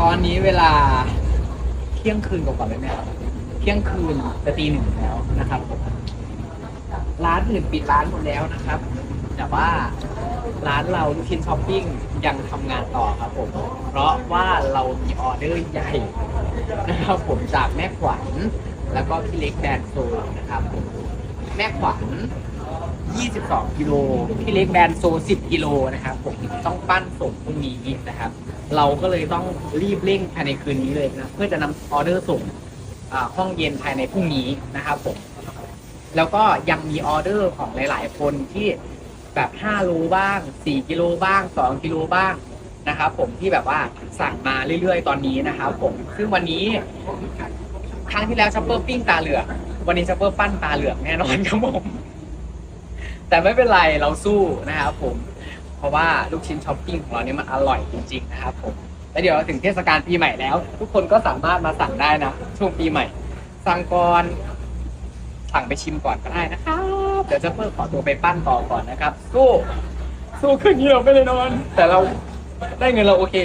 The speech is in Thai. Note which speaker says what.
Speaker 1: ตอนนี้เวลาเที่ยงคืนกว่าๆแล้วเนี่ยเที่ยงคืนจะตีหนึ่งแล้วนะครับผมร้านอื่นปิดร้านหมดแล้วนะครับ แต่ว่าร้านเราลูกชิ้นช้อปปิ้งยังทำงานต่อครับผม เพราะว่าเรามีออเดอร์ใหญ่นะครับผมจากแม่ขวัญแล้วก็พี่เล็กแดนโซนะครับผมแม่ขวัญ 22 กิโลพี่เล็กแบนโซ 10 กิโลนะครับผมต้องปั้นส่งพรุ่งนี้นะครับ เราก็เลยต้องรีบเร่งภายในคืนนี้เลยนะ เพื่อจะนำออเดอร์ส่งอ่าห้องเย็นภายในพรุ่งนี้นะครับผมแล้วก็ยังมีออเดอร์ของหลาย ๆ คนที่แบบ 5 โลบ้าง 4 กิโลบ้าง 2 กิโลบ้างนะครับผมที่แบบว่าสั่งมาเรื่อย ๆ ตอนนี้นะครับผมซึ่งวันนี้ครั้งที่แล้วชัปเปอร์ปิ้งตาเหลือกวันนี้ชัปเปอร์ปั้นตาเหลือกแน่นอนครับผม แต่ไม่เป็นไรเราสู้นะครับผม เพราะว่าลูกชิ้นช้อปปิ้งของเราเนี่ยมันอร่อยจริงๆนะครับผมแล้วเดี๋ยวถึงเทศกาลปีใหม่แล้ว ทุกคนก็สามารถมาสั่งได้นะช่วงปีใหม่ สั่งก่อนสั่งไปชิมก่อนก็ได้นะครับเดี๋ยวจะเพิ่มขอตัวไปปั้นต่อก่อนนะครับ สู้สู้ขึ้นนี้เราไม่ได้นอน แต่เราได้เงินเราโอเค